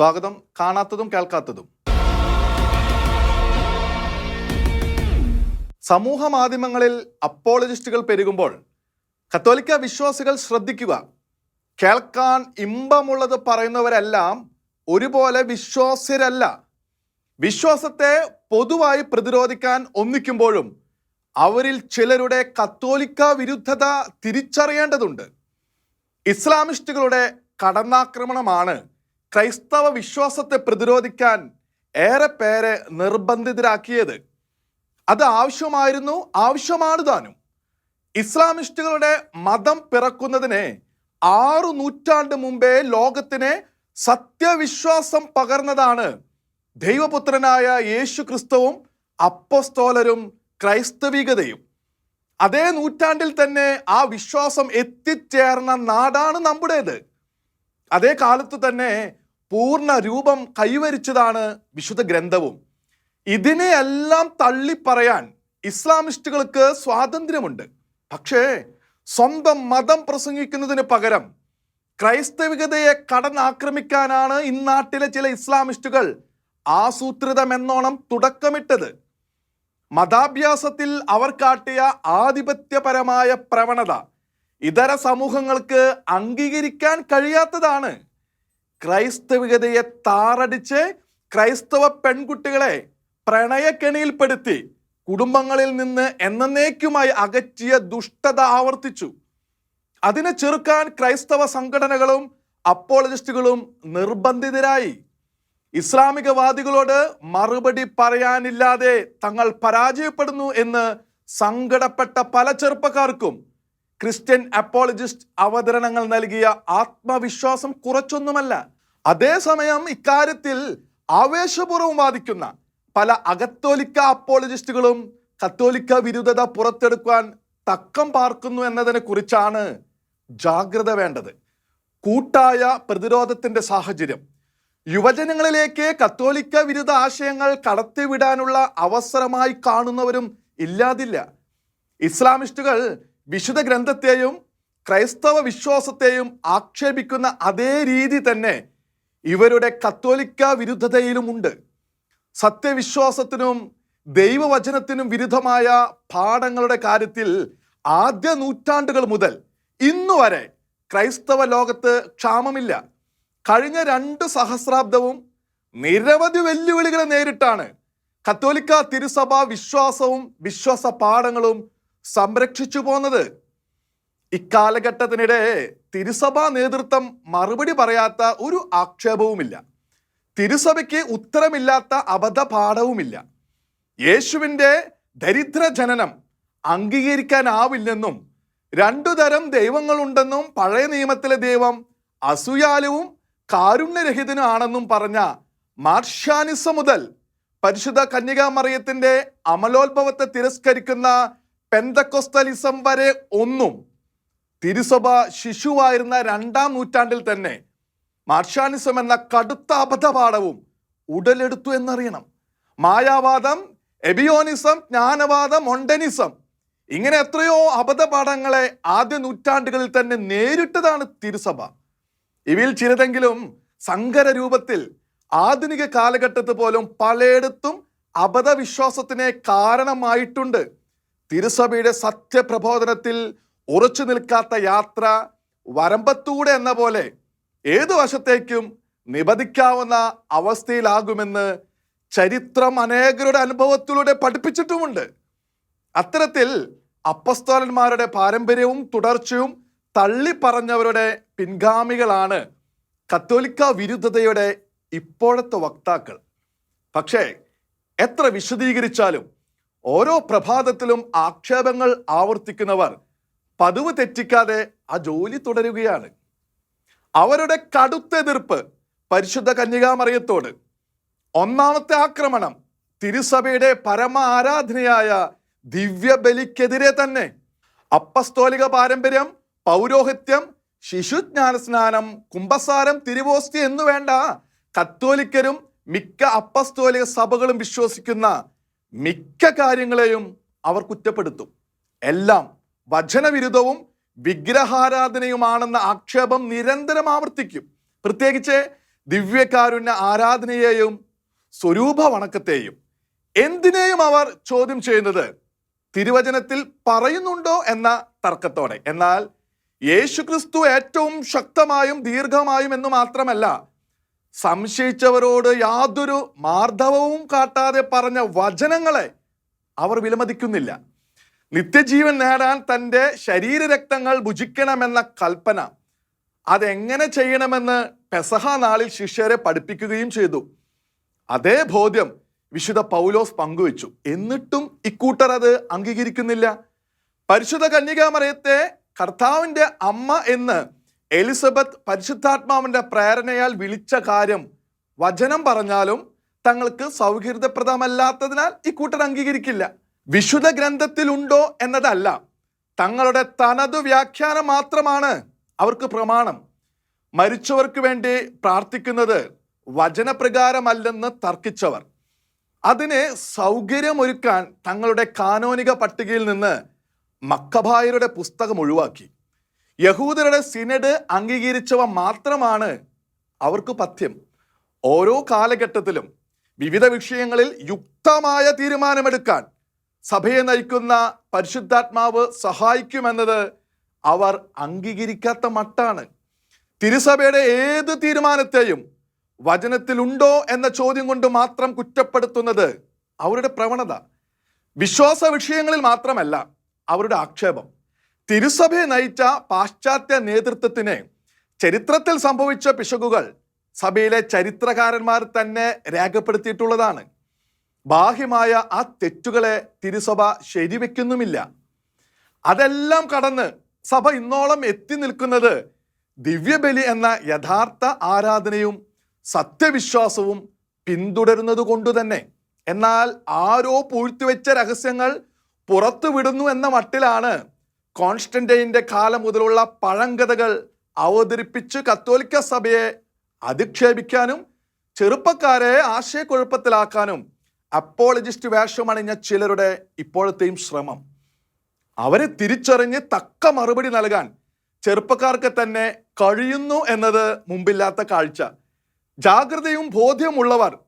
സ്വാഗതം. കാണാത്തതും കേൾക്കാത്തതും. സമൂഹ മാധ്യമങ്ങളിൽ അപ്പോളജിസ്റ്റുകൾ പെരുകുമ്പോൾ കത്തോലിക്ക വിശ്വാസികൾ ശ്രദ്ധിക്കുക. കേൾക്കാൻ ഇമ്പമുള്ളത് പറയുന്നവരെല്ലാം ഒരുപോലെ വിശ്വാസ്യരല്ല. വിശ്വാസത്തെ പൊതുവായി പ്രതിരോധിക്കാൻ ഒന്നിക്കുമ്പോഴും അവരിൽ ചിലരുടെ കത്തോലിക്ക വിരുദ്ധത തിരിച്ചറിയേണ്ടതുണ്ട്. ഇസ്ലാമിസ്റ്റുകളുടെ കടന്നാക്രമണമാണ് ക്രൈസ്തവ വിശ്വാസത്തെ പ്രതിരോധിക്കാൻ ഏറെ പേരെ നിർബന്ധിതരാക്കിയത്. അത് ആവശ്യമായിരുന്നു ആവശ്യമാണ് താനും. ഇസ്ലാമിസ്റ്റുകളുടെ മതം പിറക്കുന്നതിന് ആറു നൂറ്റാണ്ട് മുമ്പേ ലോകത്തിന് സത്യവിശ്വാസം പകർന്നതാണ് ദൈവപുത്രനായ യേശു ക്രിസ്തുവും അപ്പസ്തോലരും ക്രൈസ്തവികതയും. അതേ നൂറ്റാണ്ടിൽ തന്നെ ആ വിശ്വാസം എത്തിച്ചേർന്ന നാടാണ് നമ്മുടേത്. അതേ കാലത്ത് തന്നെ പൂർണ രൂപം കൈവരിച്ചതാണ് വിശുദ്ധ ഗ്രന്ഥവും. ഇതിനെയെല്ലാം തള്ളിപ്പറയാൻ ഇസ്ലാമിസ്റ്റുകൾക്ക് സ്വാതന്ത്ര്യമുണ്ട്. പക്ഷേ സ്വന്തം മതം പ്രസംഗിക്കുന്നതിന് പകരം ക്രൈസ്തവികതയെ കടന്നാക്രമിക്കാനാണ് ഇന്നാട്ടിലെ ചില ഇസ്ലാമിസ്റ്റുകൾ ആസൂത്രിതമെന്നോണം തുടക്കമിട്ടത്. മതാഭ്യാസത്തിൽ അവർ കാട്ടിയ ആധിപത്യപരമായ പ്രവണത ഇതര സമൂഹങ്ങൾക്ക് അംഗീകരിക്കാൻ കഴിയാത്തതാണ്. ക്രൈസ്തവികതയെ താറടിച്ച് ക്രൈസ്തവ പെൺകുട്ടികളെ പ്രണയക്കെണിയിൽപ്പെടുത്തി കുടുംബങ്ങളിൽ നിന്ന് എന്നേക്കുമായി അകറ്റിയ ദുഷ്ടത ആവർത്തിച്ചു. അതിനെ ചെറുക്കാൻ ക്രൈസ്തവ സംഘടനകളും അപ്പോളജിസ്റ്റുകളും നിർബന്ധിതരായി. ഇസ്ലാമികവാദികളോട് മറുപടി പറയാനില്ലാതെ തങ്ങൾ പരാജയപ്പെടുന്നു എന്ന് സങ്കടപ്പെട്ട പല ചെറുപ്പക്കാർക്കും ക്രിസ്ത്യൻ അപ്പോളജിസ്റ്റ് അവതരണങ്ങൾ നൽകിയ ആത്മവിശ്വാസം കുറച്ചൊന്നുമല്ല. അതേസമയം ഇക്കാര്യത്തിൽ ആവേശപൂർവം വാദിക്കുന്ന പല അകത്തോലിക്ക അപ്പോളജിസ്റ്റുകളും കത്തോലിക്ക വിരുദ്ധത പുറത്തെടുക്കാൻ തക്കം പാർക്കുന്നു എന്നതിനെ കുറിച്ചാണ് ജാഗ്രത വേണ്ടത്. കൂട്ടായ പ്രതിരോധത്തിന്റെ സാഹചര്യം. യുവജനങ്ങളിലേക്ക് കത്തോലിക്ക വിരുദ്ധ ആശയങ്ങൾ കടത്തിവിടാനുള്ള അവസരമായി കാണുന്നവരും ഇല്ലാതില്ല. ഇസ്ലാമിസ്റ്റുകൾ വിശുദ്ധ ഗ്രന്ഥത്തെയും ക്രൈസ്തവ വിശ്വാസത്തെയും ആക്ഷേപിക്കുന്ന അതേ രീതി തന്നെ ഇവരുടെ കത്തോലിക്ക വിരുദ്ധതയിലുമുണ്ട് സത്യവിശ്വാസത്തിനും ദൈവവചനത്തിനും വിരുദ്ധമായ പാഠങ്ങളുടെ കാര്യത്തിൽ ആദ്യ നൂറ്റാണ്ടുകൾ മുതൽ ഇന്നുവരെ ക്രൈസ്തവ ലോകത്ത് ക്ഷാമമില്ല. കഴിഞ്ഞ രണ്ട് സഹസ്രാബ്ദവും നിരവധി വെല്ലുവിളികളെ നേരിട്ടാണ് കത്തോലിക്ക തിരുസഭ വിശ്വാസവും വിശ്വാസ പാഠങ്ങളും സംരക്ഷിച്ചു പോന്നത്. ഇക്കാലഘട്ടത്തിനിടെ തിരുസഭാ നേതൃത്വം മറുപടി പറയാത്ത ഒരു ആക്ഷേപവുമില്ല. തിരുസഭയ്ക്ക് ഉത്തരമില്ലാത്ത അബദ്ധപാഠവുമില്ല. യേശുവിന്റെ ദരിദ്ര ജനനം അംഗീകരിക്കാനാവില്ലെന്നും രണ്ടു തരം ദൈവങ്ങളുണ്ടെന്നും പഴയ നിയമത്തിലെ ദൈവം അസൂയാലുവും കാരുണ്യരഹിതനും ആണെന്നും പറഞ്ഞ മാർഷ്യാനിസം മുതൽ പരിശുദ്ധ കന്യകാമറിയത്തിന്റെ അമലോത്ഭവത്തെ തിരസ്കരിക്കുന്ന പെന്തക്കൊസ്തലിസം വരെ ഒന്നും തിരുസഭ ശിശുവായിരുന്ന രണ്ടാം നൂറ്റാണ്ടിൽ തന്നെ മാർഷാനിസം എന്ന കടുത്ത അബദ്ധപാഠവും ഉടലെടുത്തു എന്നറിയണം. മായാവാദം എബിയോണിസം ജ്ഞാനവാദം മൊണ്ടനിസം ഇങ്ങനെ എത്രയോ അബദ്ധപാഠങ്ങളെ ആദ്യ നൂറ്റാണ്ടുകളിൽ തന്നെ നേരിട്ടതാണ് തിരുസഭ. ഇവയിൽ ചിലതെങ്കിലും സങ്കര രൂപത്തിൽ ആധുനിക കാലഘട്ടത്ത് പോലും പലയിടത്തും അബദ്ധവിശ്വാസത്തിനെ കാരണമായിട്ടുണ്ട്. തിരുസഭയുടെ സത്യപ്രബോധനത്തിൽ ഉറച്ചു നിൽക്കാത്ത യാത്ര വരമ്പത്തൂടെ എന്ന പോലെ ഏതു വശത്തേക്കും നിബദിക്കാവുന്ന അവസ്ഥയിലാകുമെന്ന് ചരിത്രം അനേകരുടെ അനുഭവത്തിലൂടെ പഠിപ്പിച്ചിട്ടുമുണ്ട്. അത്തരത്തിൽ അപ്പസ്തോലന്മാരുടെ പാരമ്പര്യവും തുടർച്ചയും തള്ളിപ്പറഞ്ഞവരുടെ പിൻഗാമികളാണ് കത്തോലിക്ക വിരുദ്ധതയുടെ ഇപ്പോഴത്തെ വക്താക്കൾ. പക്ഷേ എത്ര വിശദീകരിച്ചാലും ഓരോ പ്രഭാതത്തിലും ആക്ഷേപങ്ങൾ ആവർത്തിക്കുന്നവർ പതിവ് തെറ്റിക്കാതെ ആ ജോലി തുടരുകയാണ്. അവരുടെ കടുത്ത എതിർപ്പ് പരിശുദ്ധ കന്യകാമറിയത്തോട്. ഒന്നാമത്തെ ആക്രമണം തിരുസഭയുടെ പരമ ആരാധനയായ ദിവ്യബലിക്കെതിരെ തന്നെ. അപ്പസ്തോലിക പാരമ്പര്യം പൗരോഹിത്യം ശിശുജ്ഞാന സ്നാനം കുംഭസാരം തിരുവോസ്തി എന്നു വേണ്ട കത്തോലിക്കരും മിക്ക അപ്പസ്തോലിക സഭകളും വിശ്വസിക്കുന്ന മിക്ക കാര്യങ്ങളെയും അവർ കുറ്റപ്പെടുത്തും. എല്ലാം വചനവിരുദ്ധവും വിഗ്രഹാരാധനയുമാണെന്ന ആക്ഷേപം നിരന്തരം ആവർത്തിക്കും. പ്രത്യേകിച്ച് ദിവ്യകാരുണ്യ ആരാധനയെയും സ്വരൂപ വണക്കത്തെയും എന്തിനേയും അവർ ചോദ്യം ചെയ്യുന്നത് തിരുവചനത്തിൽ പറയുന്നുണ്ടോ എന്ന തർക്കത്തോടെ. എന്നാൽ യേശുക്രിസ്തു ഏറ്റവും ശക്തമായും ദീർഘമായും എന്ന് മാത്രമല്ല സംശയിച്ചവരോട് യാതൊരു മാർദ്ദവവും കാട്ടാതെ പറഞ്ഞ വചനങ്ങളെ അവർ വിലമതിക്കുന്നില്ല. നിത്യജീവൻ നേടാൻ തന്റെ ശരീരരക്തങ്ങൾ ഭുജിക്കണമെന്ന കൽപ്പന അതെങ്ങനെ ചെയ്യണമെന്ന് പെസഹ നാളിൽ ശിഷ്യരെ പഠിപ്പിക്കുകയും ചെയ്തു. അതേ ബോധ്യം വിശുദ്ധ പൗലോസ് പങ്കുവച്ചു. എന്നിട്ടും ഇക്കൂട്ടർ അത് അംഗീകരിക്കുന്നില്ല. പരിശുദ്ധ കന്യകാമറയത്തെ കർത്താവിന്റെ അമ്മ എന്ന് എലിസബത്ത് പരിശുദ്ധാത്മാവിന്റെ പ്രേരണയാൽ വിളിച്ച കാര്യം വചനം പറഞ്ഞാലും തങ്ങൾക്ക് സൗഹൃദപ്രദമല്ലാത്തതിനാൽ ഇക്കൂട്ടർ അംഗീകരിക്കില്ല. വിശുദ്ധ ഗ്രന്ഥത്തിലുണ്ടോ എന്നതല്ല. തങ്ങളുടെ തനതു വ്യാഖ്യാനം മാത്രമാണ് അവർക്ക് പ്രമാണം. മരിച്ചവർക്ക് വേണ്ടി പ്രാർത്ഥിക്കുന്നത് വചനപ്രകാരമല്ലെന്ന് തർക്കിച്ചവർ. അതിന് സൗകര്യമൊരുക്കാൻ തങ്ങളുടെ കാനോനിക പട്ടികയിൽ നിന്ന് മക്കഭായരുടെ പുസ്തകം ഒഴിവാക്കി. യഹൂദരുടെ സിനഡ് അംഗീകരിച്ചവ മാത്രമാണ് അവർക്ക് പഥ്യം. ഓരോ കാലഘട്ടത്തിലും വിവിധ വിഷയങ്ങളിൽ യുക്തമായ തീരുമാനമെടുക്കാൻ സഭയെ നയിക്കുന്ന പരിശുദ്ധാത്മാവ് സഹായിക്കുമെന്നത് അവർ അംഗീകരിക്കാത്ത മട്ടാണ്. തിരുസഭയുടെ ഏത് തീരുമാനത്തെയും വചനത്തിലുണ്ടോ എന്ന ചോദ്യം കൊണ്ട് മാത്രം കുറ്റപ്പെടുത്തുന്നത് അവരുടെ പ്രവണത. വിശ്വാസ വിഷയങ്ങളിൽ മാത്രമല്ല അവരുടെ ആക്ഷേപം. തിരുസഭയെ നയിച്ച പാശ്ചാത്യ നേതൃത്വത്തിന് ചരിത്രത്തിൽ സംഭവിച്ച പിശകുകൾ സഭയിലെ ചരിത്രകാരന്മാർ തന്നെ രേഖപ്പെടുത്തിയിട്ടുള്ളതാണ്. ബാഹ്യമായ ആ തെറ്റുകളെ തിരുസഭ ശരിവെക്കുന്നുമില്ല. അതെല്ലാം കടന്ന് സഭ ഇന്നോളം എത്തി നിൽക്കുന്നത് ദിവ്യബലി എന്ന യഥാർത്ഥ ആരാധനയും സത്യവിശ്വാസവും പിന്തുടരുന്നത് കൊണ്ട് തന്നെ. എന്നാൽ ആരോ പൂഴ്ത്തിവെച്ച രഹസ്യങ്ങൾ പുറത്തുവിടുന്നു എന്ന മട്ടിലാണ് കോൺസ്റ്റന്റൈന്റെ കാലം മുതലുള്ള പഴങ്കഥകൾ അവതരിപ്പിച്ച് കത്തോലിക്ക സഭയെ അധിക്ഷേപിക്കാനും ചെറുപ്പക്കാരെ ആശയക്കുഴപ്പത്തിലാക്കാനും അപ്പോളജിസ്റ്റ് വേഷമണിഞ്ഞ ചിലരുടെ ഇപ്പോഴത്തെയും ശ്രമം. അവരെ തിരിച്ചറിഞ്ഞ് തക്ക മറുപടി നൽകാൻ ചെറുപ്പക്കാർക്ക് തന്നെ കഴിയുന്നു എന്നത് മുമ്പില്ലാത്ത കാഴ്ച. ജാഗ്രതയും ബോധ്യമുള്ളവർ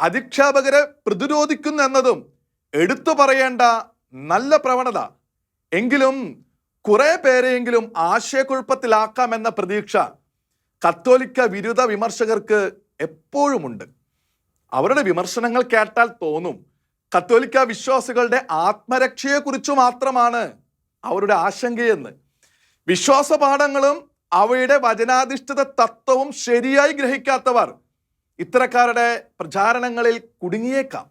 അധിക്ഷേപകരെ പ്രതിരോധിക്കുന്നു എന്നതും എടുത്തു പറയേണ്ട നല്ല പ്രവണത. എങ്കിലും കുറെ പേരെയെങ്കിലും ആശയക്കുഴപ്പത്തിലാക്കാമെന്ന പ്രതീക്ഷ കത്തോലിക്ക വിരുദ്ധ വിമർശകർക്ക് എപ്പോഴുമുണ്ട്. അവരുടെ വിമർശനങ്ങൾ കേട്ടാൽ തോന്നും കത്തോലിക്ക വിശ്വാസികളുടെ ആത്മരക്ഷയെക്കുറിച്ച് മാത്രമാണ് അവരുടെ ആശങ്കയെന്ന്. വിശ്വാസപാഠങ്ങളും അവയുടെ വചനാധിഷ്ഠിത തത്വവും ശരിയായി ഗ്രഹിക്കാത്തവർ ഇത്തരക്കാരുടെ പ്രചാരണങ്ങളിൽ കുടുങ്ങിയേക്കാം.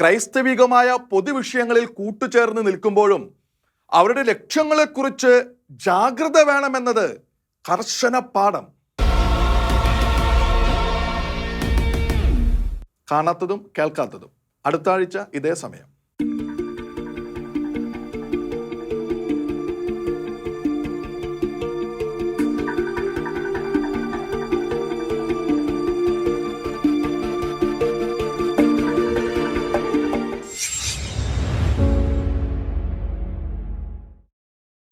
ക്രൈസ്തവികമായ പൊതുവിഷയങ്ങളിൽ കൂട്ടുചേർന്ന് നിൽക്കുമ്പോഴും അവരുടെ ലക്ഷ്യങ്ങളെക്കുറിച്ച് ജാഗ്രത വേണമെന്നത് കർശന പാഠം. കാണാത്തതും കേൾക്കാത്തതും. അടുത്ത ആഴ്ച ഇതേ സമയം.